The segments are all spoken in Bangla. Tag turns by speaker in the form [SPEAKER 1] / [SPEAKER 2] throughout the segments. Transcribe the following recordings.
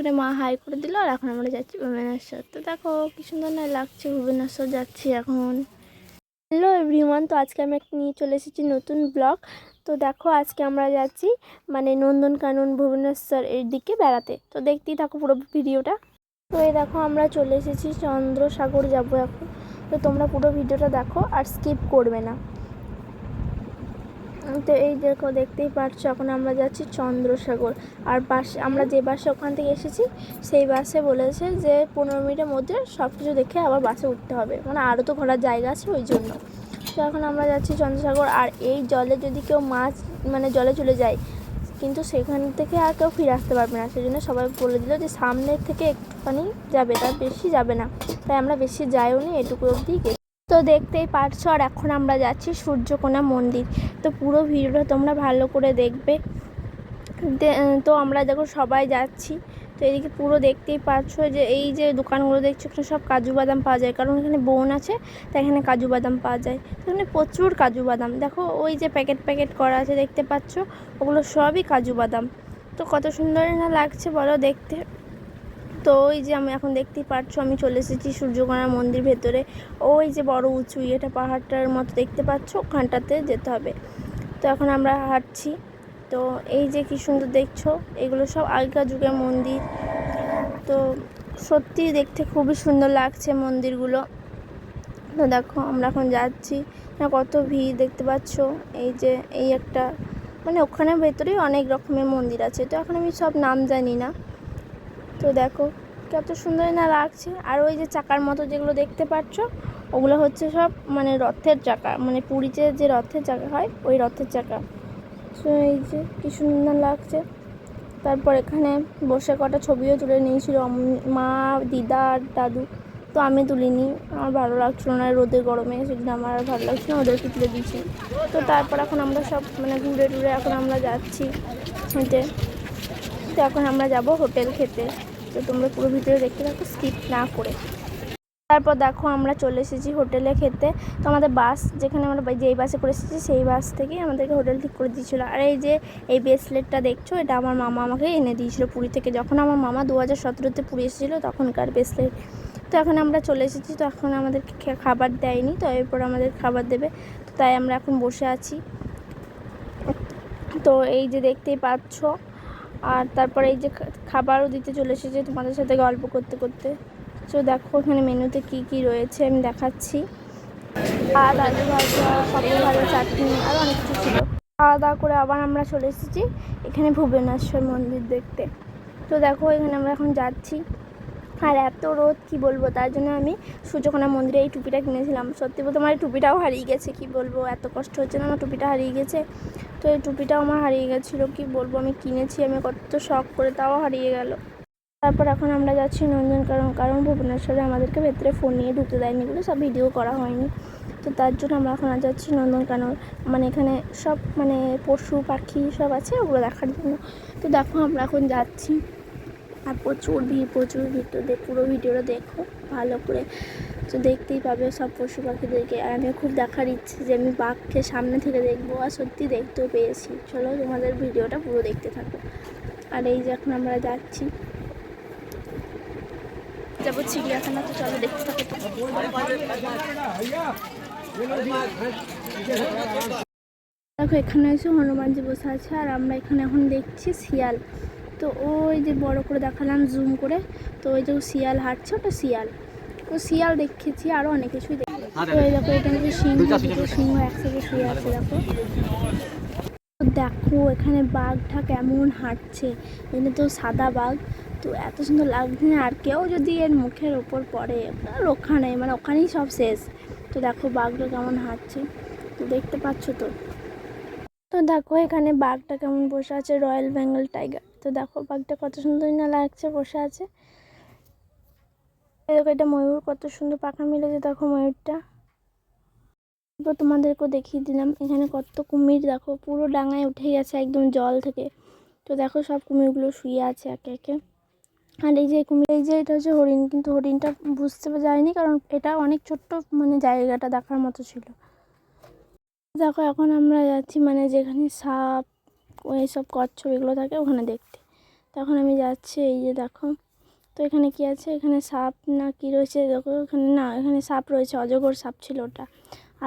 [SPEAKER 1] ওখানে মা হাই করে দিল আর এখন আমরা যাচ্ছি ভুবনেশ্বর। তো দেখো কি সুন্দর না লাগছে, ভুবনেশ্বর যাচ্ছি এখন। হ্যালো এভরিওয়ান তো আজকে আমি নিয়ে চলে এসেছি নতুন ব্লগ তো দেখো আজকে আমরা যাচ্ছি মানে নন্দনকানন ভুবনেশ্বর এর দিকে বেড়াতে। তো দেখতেই থাকো পুরো ভিডিওটা। তো এই দেখো আমরা চলে এসেছি চন্দ্রসাগর যাব এখন। তো তোমরা পুরো ভিডিওটা দেখো আর স্কিপ করবে না। তো এই দেখো, দেখতেই পাচ্ছ এখন আমরা যাচ্ছি চন্দ্রসাগর। আর বাসে আমরা যে বাসে ওখান থেকে এসেছি, সেই বাসে বলেছে যে পনেরো মিনিটের মধ্যে সব কিছু দেখে আবার বাসে উঠতে হবে। মানে আরও তো ঘোরার জায়গা আছে ওই জন্য। তো এখন আমরা যাচ্ছি চন্দ্রসাগর, আর এই জলে যদি কেউ মাছ মানে জলে চলে যায়, কিন্তু সেখান থেকে আর কেউ ফিরে আসতে পারবে না। সেই জন্য সবাই বলে দিল যে সামনের থেকে একটুখানি যাবে, তার বেশি যাবে না। তাই আমরা বেশি যাইও নি এটুকু অবধি তো দেখতেই পারছ, আর এখন আমরা যাচ্ছি সূর্যকোনা মন্দির। তো পুরো ভিডিওটা তোমরা ভালো করে দেখবে। তো আমরা দেখো সবাই যাচ্ছি। তো এদিকে পুরো দেখতেই পাচ্ছ যে এই যে দোকানগুলো দেখছ, এখানে সব কাজু বাদাম পাওয়া যায়। কারণ এখানে বোন আছে, তাই এখানে কাজু বাদাম পাওয়া যায়। তো প্রচুর কাজু বাদাম। দেখো ওই যে প্যাকেট প্যাকেট করা আছে, দেখতে পাচ্ছ? ওগুলো সবই কাজু বাদাম। তো কত সুন্দর না লাগছে বলো দেখতে। তো ওই যে আমি এখন দেখতেই পাচ্ছ আমি চলে এসেছি সূর্যকোনা মন্দির ভেতরে। ওই যে বড় উঁচু এটা পাহাড়টার মতো দেখতে পাচ্ছ, ওখানটাতে যেতে হবে। তো এখন আমরা হাঁটছি। তো এই যে কি সুন্দর দেখছ, এগুলো সব আগেকার যুগের মন্দির। তো সত্যি দেখতে খুবই সুন্দর লাগছে মন্দিরগুলো। তো দেখো, আমরা এখন যাচ্ছি। না, কত ভিড় দেখতে পাচ্ছ? এই যে, এই একটা মানে ওখানে ভেতরেই অনেক রকমের মন্দির আছে। তো এখন আমি সব নাম জানি না। তো দেখো, কত সুন্দর না লাগছে। আর ওই যে চাকার মতো যেগুলো দেখতে পাচ্ছ, ওগুলো হচ্ছে সব মানে রথের চাকা মানে পুরীতে যে রথের চাকা হয়, ওই রথের চাকা। তো এই যে কি সুন্দর লাগছে। তারপর এখানে বসে কটা ছবিও তুলে নিয়েছিল মা, দিদা আর দাদু। তো আমি তুলিনি, আমার ভালো লাগছিল না, রোদে গরমে সেদিন আমার আর ভালো লাগছিল ওদেরকে তুলে দিয়েছি। তো তারপর এখন আমরা সব মানে ঘুরে টুরে এখন আমরা যাচ্ছি, হেঁটে। তো এখন আমরা যাব হোটেল খেতে। তো তোমরা পুরো ভিডিও দেখতে থাকো স্কিপ না করে। তারপর দেখো আমরা চলে এসেছি হোটেলে খেতে। তো আমাদের বাস যেখানে আমরা যেই বাসে করে এসেছি, সেই বাস থেকেই আমাদেরকে হোটেল ঠিক করে দিয়েছিলো। আর এই যে, এই ব্রেসলেটটা দেখছ, এটা আমার মামা আমাকে এনে দিয়েছিল পুরী থেকে। যখন আমার মামা দু হাজার সতেরোতে পুরী এসেছিল, তখনকার ব্রেসলেট তো এখন আমরা চলে এসেছি, তো এখন আমাদেরকে খাবার দেয়নি, তো এরপর আমাদের খাবার দেবে। তো তাই আমরা এখন বসে আছি। তো এই যে দেখতেই পাচ্ছ আর তারপরে এই যে খাবারও দিতে চলে এসেছে তোমাদের সাথে গল্প করতে করতে। তো দেখো এখানে মেনুতে কি কি রয়েছে, আমি দেখাচ্ছি। ভাত আলু ভাজা, পটল ভাজা, চাটনি আরও অনেক কিছু ছিল। খাওয়া দাওয়া করে আবার আমরা চলে এসেছি এখানে ভুবনেশ্বর মন্দির দেখতে। তো দেখো এখানে আমরা এখন যাচ্ছি। আর এত রোদ, কি বলব? তার জন্য আমি সূর্যকোনা মন্দিরে এই টুপিটা কিনেছিলাম। সত্যি বলতে আমার টুপিটাও হারিয়ে গেছে, কি বলব? এত কষ্ট হচ্ছে না আমার টুপিটা হারিয়ে গেছে। তো এই টুপিটাও আমার হারিয়ে গেছিল, কি বলব? আমি কিনেছি, আমি কত শখ করে, তাও হারিয়ে গেল। তারপর এখন আমরা যাচ্ছি নন্দনকানন, কারণ ভুবনেশ্বরে আমাদেরকে ভেতরে ফোন নিয়ে ঢুকতে দেয়নি বলে সব ভিডিও করা হয়নি। তো তার জন্য আমরা এখন আর যাচ্ছি নন্দনকানন মানে এখানে সব মানে পশু, পাখি সব আছে ওগুলো দেখার জন্য। তো দেখো আমরা এখন যাচ্ছি। আর প্রচুর ভিড় প্রচুর ভিড়, তো পুরো ভিডিওটা দেখো, ভালো করে। তো দেখতেই পাবে সব পশু পাখিদেরকে আর আমি খুব দেখার ইচ্ছে যে আমি বাঘকে সামনে থেকে দেখব, আর সত্যি দেখতেও পেয়েছি। চলো তোমাদের ভিডিওটা পুরো দেখতে থাকো। আর এই যে এখন আমরা যাচ্ছি। যাব চিড়িয়াখানা, তো চলো দেখতে থাকো। দেখো, এখানে এসে হনুমানজি বসে আছে, আর আমরা এখানে এখন দেখছি শিয়াল। তো ওই যে বড় করে দেখালাম, জুম করে। তো ওই যে শিয়াল হাঁটছে, ওটা শিয়াল। শিয়াল দেখেছি আরও অনেক কিছুই দেখি। তো এই দেখো এটা হচ্ছে সিংহ সিংহ একসাথে শুয়ে আছে দেখো। তো দেখো এখানে বাঘটা কেমন হাঁটছে। এখানে তো সাদা বাঘ। তো এত সুন্দর লাগছে না আর কেউ যদি এর মুখের ওপর পড়ে আর রক্ষা নেই মানে ওখানেই সব শেষ। তো দেখো বাঘটা কেমন হাঁটছে। তো দেখতে পাচ্ছ তো? তো দেখো এখানে বাঘটা কেমন বসে আছে রয়্যাল বেঙ্গল টাইগার। তো দেখো বাঘটা কত সুন্দর না লাগছে বসে আছে। দেখো, এটা ময়ূর, কত সুন্দর পাখা মিলেছে, দেখো ময়ূরটা। তো তোমাদেরকেও দেখিয়ে দিলাম, এখানে কত কুমির, দেখো, পুরো ডাঙায় উঠে গেছে একদম জল থেকে। তো দেখো, সব কুমিরগুলো শুয়ে আছে একে একে। আর এই যে কুমির, এই যে এটা হচ্ছে হরিণ, কিন্তু হরিণটা বুঝতে যায়নি, কারণ এটা অনেক ছোট্ট মানে জায়গাটা দেখার মতো ছিল। দেখো, এখন আমরা যাচ্ছি মানে যেখানে সাপ এইসব কচ্ছপ, এগুলো থাকে, ওখানে দেখতে। তখন আমি যাচ্ছি, এই যে দেখো। তো এখানে কি আছে? এখানে সাপ না কি রয়েছে? দেখো, এখানে না, এখানে সাপ রয়েছে, অজগর সাপ ছিল ওটা।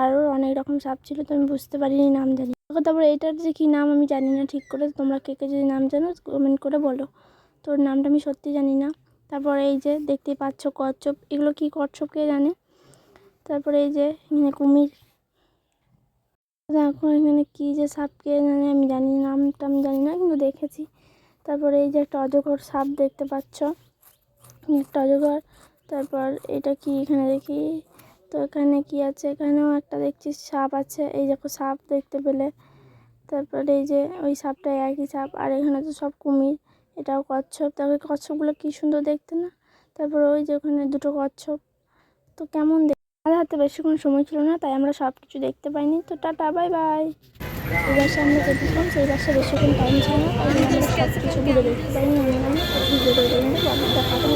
[SPEAKER 1] আরও অনেক রকম সাপ ছিল তো আমি বুঝতে পারিনি নাম জানি। তারপরে এইটার যে কী নাম আমি জানি না ঠিক করে তোমরা কে কে যদি নাম জানো কমেন্ট করে বলো। তোর নামটা আমি সত্যি জানি না। তারপরে এই যে দেখতেই পাচ্ছ কচ্ছপ। এগুলো কি কচ্ছপ কে জানে? তারপরে এই যে এখানে কুমির। দেখো, এখানে কি যে সাপ কে জানে, আমি জানি, নামটা আমি জানি না, কিন্তু দেখেছি। তারপরে এই যে একটা অজগর সাপ দেখতে পাচ্ছ। একটা অজগর তারপর এটা কি এখানে দেখি? তো এখানে কি আছে? এখানেও একটা দেখছি সাপ আছে। এই দেখো সাপ দেখতে পেলে। তারপরে এই যে ওই সাপটা একই সাপ। আর এখানে তো সব কুমির। এটাও কচ্ছপ। তারপরে কচ্ছপগুলো কি সুন্দর দেখতে না? তারপর ওই যে ওখানে দুটো কচ্ছপ। তো কেমন দেখ আমাদের হাতে বেশিক্ষণ সময় ছিল না, তাই আমরা সব কিছু দেখতে পাইনি। তো টাটা, বাই বাই। এই বাসে আমরা কেটেছিলাম সেই বাসে বেশিক্ষণ টাইম ছাড়া না। কিছু ঘুরে দেখতে পাইনি অন্যান্য ঘুরে দেখতে পাবো দেখাতে